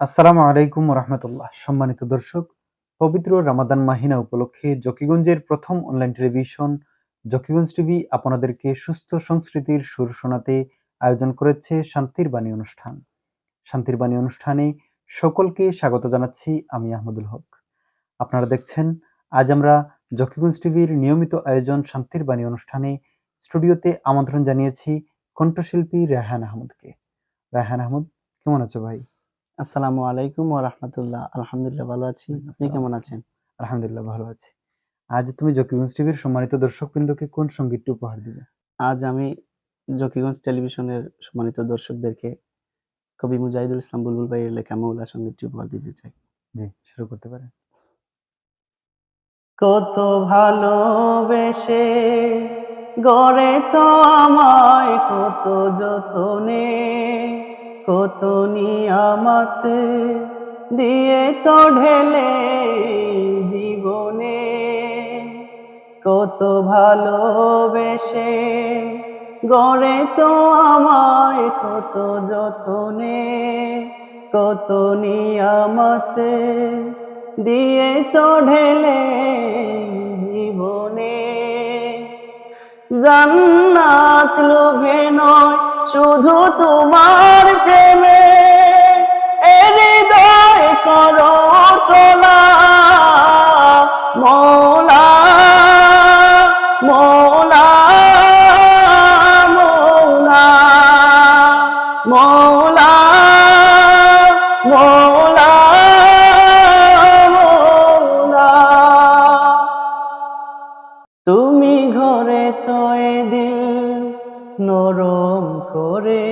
আসসালামু আলাইকুম রহমতুল্লাহ সম্মানিত দর্শক, পবিত্র রামাদান মাহিনা উপলক্ষে জকিগঞ্জের প্রথম অনলাইন টেলিভিশন জকিগঞ্জ টিভি আপনাদেরকে সুস্থ সংস্কৃতির সুর শোনাতে আয়োজন করেছে শান্তির বাণী অনুষ্ঠান। শান্তির বাণী অনুষ্ঠানে সকলকে স্বাগত জানাচ্ছি আমি আহমদুল হক। আপনারা দেখছেন, আজ আমরা জকিগঞ্জ টিভির নিয়মিত আয়োজন শান্তির বাণী অনুষ্ঠানে স্টুডিওতে আমন্ত্রণ জানিয়েছি কণ্ঠশিল্পী রেহান আহমদকে। রেহান আহমদ, কেমন আছো ভাই? আসসালামু আলাইকুম ওয়া রাহমাতুল্লাহ। আলহামদুলিল্লাহ ভালো আছি। আপনি কেমন আছেন? আলহামদুলিল্লাহ ভালো আছি। আজ তুমি জকিগঞ্জ টিভির সম্মানিত দর্শকবৃন্দকে কোন সঙ্গীতটি উপহার দিবে? আজ আমি জকিগঞ্জ টেলিভিশনের সম্মানিত দর্শকদেরকে কবি মুজাহিদুল ইসলাম বুলবুল ভাইয়ের লেখা মৌলা সঙ্গীতটি উপহার দিতে চাই। জি শুরু করতে পারেন। কত ভালোবেসে গড়েছ আমায় কত যতনে কত নিয়ামত দিয়ে চঢেলে জীবনে। কত ভালোবেসে গড়েছ আমায় কত যতনে। কত নিয়ামত দিয়ে চঢেলে জীবনে। জান্নাত লোভে নয় শুধু তোমার প্রেমে হৃদয় করো তোলা মৌলা মৌলা মৌলা মৌলা মৌলা মৌলা। তুমি ঘরে ছয় দিল নরম করে।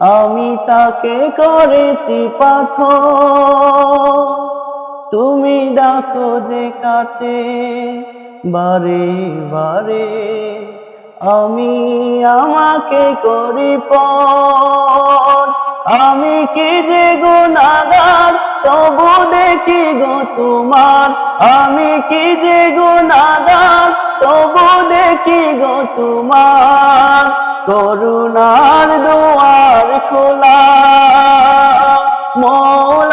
আমি তাকে করেছি পাথর। তুমি ডাকো যে কাছে, বারে বারে। আমি আমাকে করি পর আমি কি যে গুণাগার তবু দেখি গো তোমার, আমি কি যে গুণাগার? তবু দেখি গো তোমার, করুণার দোয়ার খোলা। মৌলা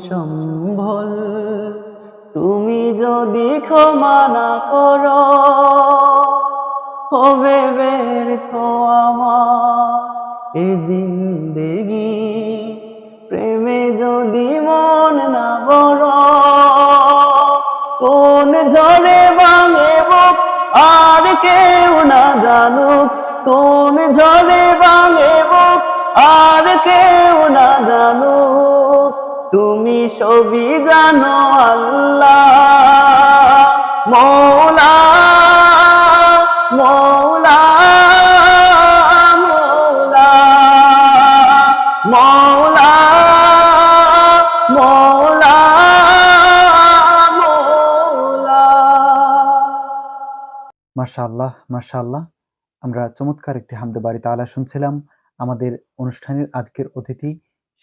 কোনো সম্বল তুমি যদি ক্ষমা না করো, হবে ব্যর্থ আমার। এ জিন্দেগি, প্রেমে যদি মন না বড় কোন ঝড়ে ভাঙে বুক আর কেউ না জানুক। কোন ঝড়ে ভাঙে বুক আর কেউ না জানুক। তুমি সবই জানো আল্লাহ। মৌলা মৌলা মৌলা। মৌলা মৌলা মৌলা। মাশাআল্লাহ মাশাআল্লাহ। আমরা চমৎকার একটি হামদে বাড়ি তালা শুনছিলাম। আমাদের অনুষ্ঠানের আজকের অতিথি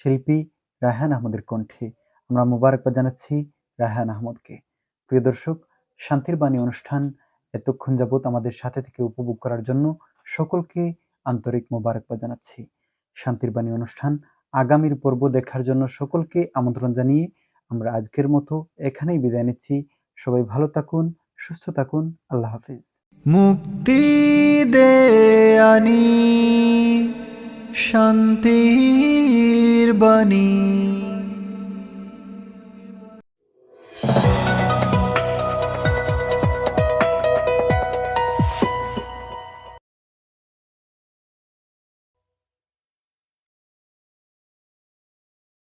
শিল্পী রায়হান আহমদের কণ্ঠে আমরা মোবারকবাদ জানাচ্ছি রায়হান আহমদকে। প্রিয় দর্শক, শান্তির বাণী অনুষ্ঠান এতক্ষণ যাবৎ আমাদের সাথে থেকে উপভোগ করার জন্য সকলকে আন্তরিক মোবারকবাদ জানাচ্ছি। শান্তির বাণী অনুষ্ঠান আগামীর পর্ব দেখার জন্য সকলকে আমন্ত্রণ জানিয়ে আমরা আজকের মতো এখানেই বিদায় নিচ্ছি। সবাই ভালো থাকুন, সুস্থ থাকুন, আল্লাহ হাফিজ। মুক্তি দেয়ানি শান্তির বাণী।